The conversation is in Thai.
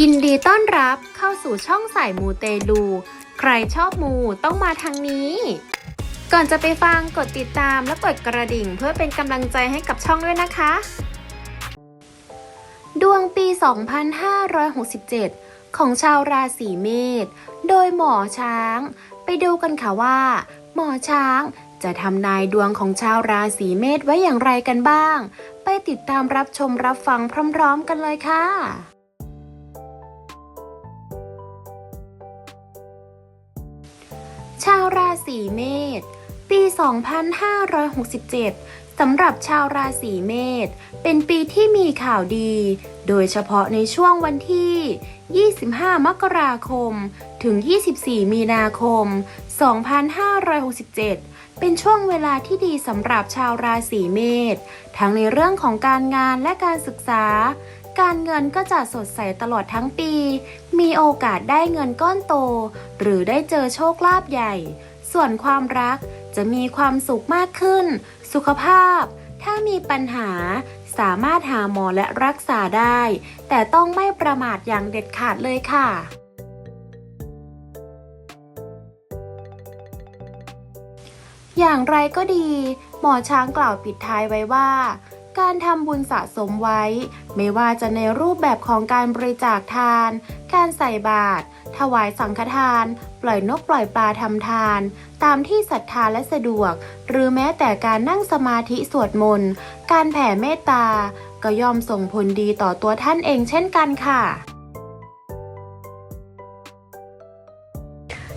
ยินดีต้อนรับเข้าสู่ช่องสายมูเตลู ใครชอบมูต้องมาทางนี้ ก่อนจะไปฟังกดติดตามและกดกระดิ่งเพื่อเป็นกำลังใจให้กับช่องด้วยนะคะ ดวงปี 2567 ของชาวราศีเมษ โดยหมอช้าง ไปดูกันค่ะว่า หมอช้าง จะทำนายดวงของชาวราศีเมษไว้อย่างไรกันบ้าง ไปติดตามรับชมรับฟังพร้อมๆกันเลยค่ะชาวราศีเมษปี 2567 สำหรับชาวราศีเมษเป็นปีที่มีข่าวดี โดยเฉพาะในช่วงวันที่ 25 มกราคม ถึง 24 มีนาคม 2567 เป็นช่วงเวลาที่ดีสำหรับชาวราศีเมษทั้งในเรื่องของการงานและการศึกษา การเงินก็จะสดใสตลอดทั้งปี มีโอกาสได้เงินก้อนโต หรือได้เจอโชคลาภใหญ่ ส่วนความรักจะมีความสุขมากขึ้น สุขภาพ ถ้ามีปัญหาสามารถหาหมอและรักษาได้ แต่ต้องไม่ประมาทอย่างเด็ดขาดเลยค่ะ อย่างไรก็ดี หมอช้างกล่าวปิดท้ายไว้ว่า การทำบุญสะสมไว้ ไม่ว่าจะในรูปแบบของการบริจาคทาน การใส่บาตรถวายสังฆทาน ปล่อยนกปล่อยปลาทำทาน ตามที่ศรัทธาและสะดวก หรือแม้แต่การนั่งสมาธิสวดมนต์ การแผ่เมตตา ก็ย่อมส่งผลดีต่อตัวท่านเองเช่นกันค่ะ